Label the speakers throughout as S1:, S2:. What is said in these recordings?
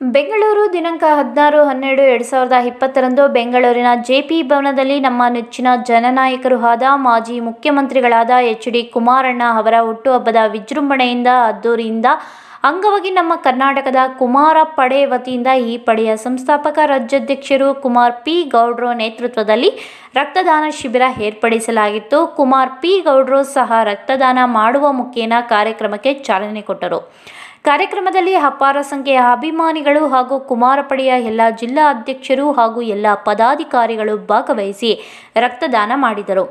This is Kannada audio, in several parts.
S1: ಬೆಂಗಳೂರು ದಿನಾಂಕ ಹದಿನಾರು ಹನ್ನೆರಡು ಎರಡು ಸಾವಿರದ ಇಪ್ಪತ್ತರಂದು ಬೆಂಗಳೂರಿನ ಜೆಪಿ ಭವನದಲ್ಲಿ ನಮ್ಮ ನೆಚ್ಚಿನ ಜನನಾಯಕರು ಆದ ಮಾಜಿ ಮುಖ್ಯಮಂತ್ರಿಗಳಾದ ಎಚ್ ಡಿ ಕುಮಾರಣ್ಣ ಅವರ ಹುಟ್ಟುಹಬ್ಬದ ವಿಜೃಂಭಣೆಯಿಂದ ಅದ್ದೂರಿಯಿಂದ ಅಂಗವಾಗಿ ನಮ್ಮ ಕರ್ನಾಟಕದ ಕುಮಾರ ಪಡೆ ವತಿಯಿಂದ ಈ ಪಡೆಯ ಸಂಸ್ಥಾಪಕ ರಾಜ್ಯಾಧ್ಯಕ್ಷರು ಕುಮಾರ್ ಪಿ ಗೌಡ್ರು ನೇತೃತ್ವದಲ್ಲಿ ರಕ್ತದಾನ ಶಿಬಿರ ಏರ್ಪಡಿಸಲಾಗಿತ್ತು. ಕುಮಾರ್ ಪಿ ಗೌಡ್ರು ಸಹ ರಕ್ತದಾನ ಮಾಡುವ ಮುಖೇನ ಕಾರ್ಯಕ್ರಮಕ್ಕೆ ಚಾಲನೆ ಕೊಟ್ಟರು. ಕಾರ್ಯಕ್ರಮದಲ್ಲಿ ಅಪಾರ ಸಂಖ್ಯೆಯ ಅಭಿಮಾನಿಗಳು ಹಾಗೂ ಕುಮಾರಪಡೆಯ ಎಲ್ಲ ಜಿಲ್ಲಾ ಅಧ್ಯಕ್ಷರು ಹಾಗೂ ಎಲ್ಲ ಪದಾಧಿಕಾರಿಗಳು ಭಾಗವಹಿಸಿ ರಕ್ತದಾನ ಮಾಡಿದರು.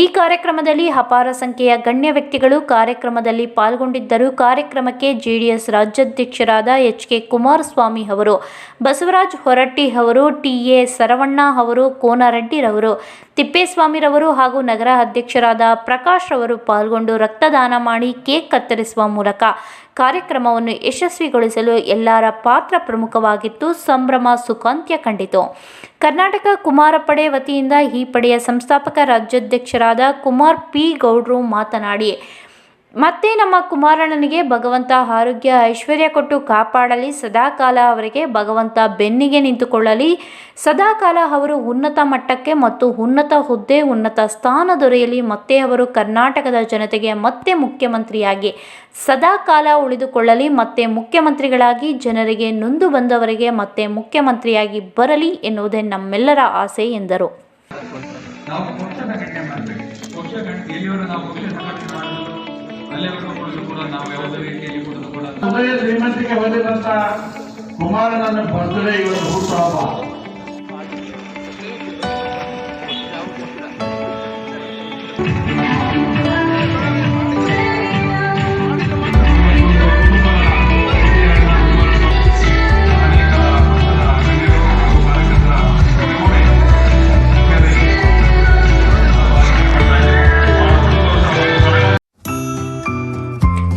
S1: ಈ ಕಾರ್ಯಕ್ರಮದಲ್ಲಿ ಅಪಾರ ಸಂಖ್ಯೆಯ ಗಣ್ಯ ವ್ಯಕ್ತಿಗಳು ಕಾರ್ಯಕ್ರಮದಲ್ಲಿ ಪಾಲ್ಗೊಂಡಿದ್ದರು. ಕಾರ್ಯಕ್ರಮಕ್ಕೆ ಜೆಡಿಎಸ್ ರಾಜ್ಯಾಧ್ಯಕ್ಷರಾದ ಎಚ್ ಕೆ ಕುಮಾರಸ್ವಾಮಿ ಅವರು, ಬಸವರಾಜ್ ಹೊರಟ್ಟಿ ಅವರು ಟಿ ಎ ಸರವಣ್ಣ ಅವರು ಕೋನರೆಡ್ಡಿರವರು ತಿಪ್ಪೇಸ್ವಾಮಿರವರು ಹಾಗೂ ನಗರ ಅಧ್ಯಕ್ಷರಾದ ಪ್ರಕಾಶ್ ಅವರು ಪಾಲ್ಗೊಂಡು ರಕ್ತದಾನ ಮಾಡಿ ಕೇಕ್ ಕತ್ತರಿಸುವ ಮೂಲಕ ಕಾರ್ಯಕ್ರಮವನ್ನು ಯಶಸ್ವಿಗೊಳಿಸಲು ಎಲ್ಲರ ಪಾತ್ರ ಪ್ರಮುಖವಾಗಿತ್ತು. ಸಂಭ್ರಮ ಸುಖಾಂತ್ಯ ಕಂಡಿತು. ಕರ್ನಾಟಕ ಕುಮಾರ ಪಡೆ ವತಿಯಿಂದ ಈ ಪಡೆಯ ಸಂಸ್ಥಾಪಕ ರಾಜ್ಯಾಧ್ಯಕ್ಷರಾದ ಕುಮಾರ್ ಪಿ ಗೌಡ್ರು ಮಾತನಾಡಿ ಮತ್ತೆ ನಮ್ಮ ಕುಮಾರಣ್ಣನಿಗೆ ಭಗವಂತ ಆರೋಗ್ಯ ಐಶ್ವರ್ಯ ಕೊಟ್ಟು ಕಾಪಾಡಲಿ. ಸದಾಕಾಲ ಅವರಿಗೆ ಭಗವಂತ ಬೆನ್ನಿಗೆ ನಿಂತುಕೊಳ್ಳಲಿ. ಸದಾಕಾಲ ಅವರು ಉನ್ನತ ಮಟ್ಟಕ್ಕೆ ಮತ್ತು ಉನ್ನತ ಹುದ್ದೆ, ಉನ್ನತ ಸ್ಥಾನ ದೊರೆಯಲಿ. ಮತ್ತೆ ಅವರು ಕರ್ನಾಟಕದ ಜನತೆಗೆ ಮತ್ತೆ ಮುಖ್ಯಮಂತ್ರಿಯಾಗಿ ಸದಾಕಾಲ ಉಳಿದುಕೊಳ್ಳಲಿ. ಮತ್ತೆ ಮುಖ್ಯಮಂತ್ರಿಗಳಾಗಿ, ಜನರಿಗೆ ನೊಂದು ಬಂದವರಿಗೆ ಮತ್ತೆ ಮುಖ್ಯಮಂತ್ರಿಯಾಗಿ ಬರಲಿ ಎನ್ನುವುದೇ ನಮ್ಮೆಲ್ಲರ ಆಸೆ ಎಂದರು.
S2: ನಾವು ಕುಡಿದು ಕೂಡ ನಾವು ಯಾವುದೇ ರೀತಿಯಲ್ಲಿ ಕೂಡ
S3: ಹೃದಯ ಶ್ರೀಮಂತಿಗೆ ಬಂದಿರುವಂತ ಕುಮಾರನನ್ನು ಬರ್ತ್ಡೇ ಇವತ್ತು ಹುಟ್ಟುಹಬ್ಬ.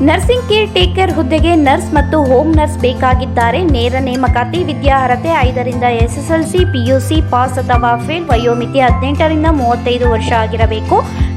S1: ನರ್ಸಿಂಗ್ ಕೇರ್ ಟೇಕರ್ ಹುದ್ದೆಗೆ ನರ್ಸ್ ಮತ್ತು ಹೋಮ್ ನರ್ಸ್ ಬೇಕಾಗಿದ್ದಾರೆ. ನೇರ ನೇಮಕಾತಿ, ವಿದ್ಯಾರ್ಹತೆ ಐದರಿಂದ ಎಸ್ಎಸ್ಎಲ್ಸಿ, ಪಿಯುಸಿ, ಪಾಸ್ ಅಥವಾ ಫೇಲ್ ವಯೋಮಿತಿ ಹದಿನೆಂಟರಿಂದ ಮೂವತ್ತೈದು ವರ್ಷ ಆಗಿರಬೇಕು.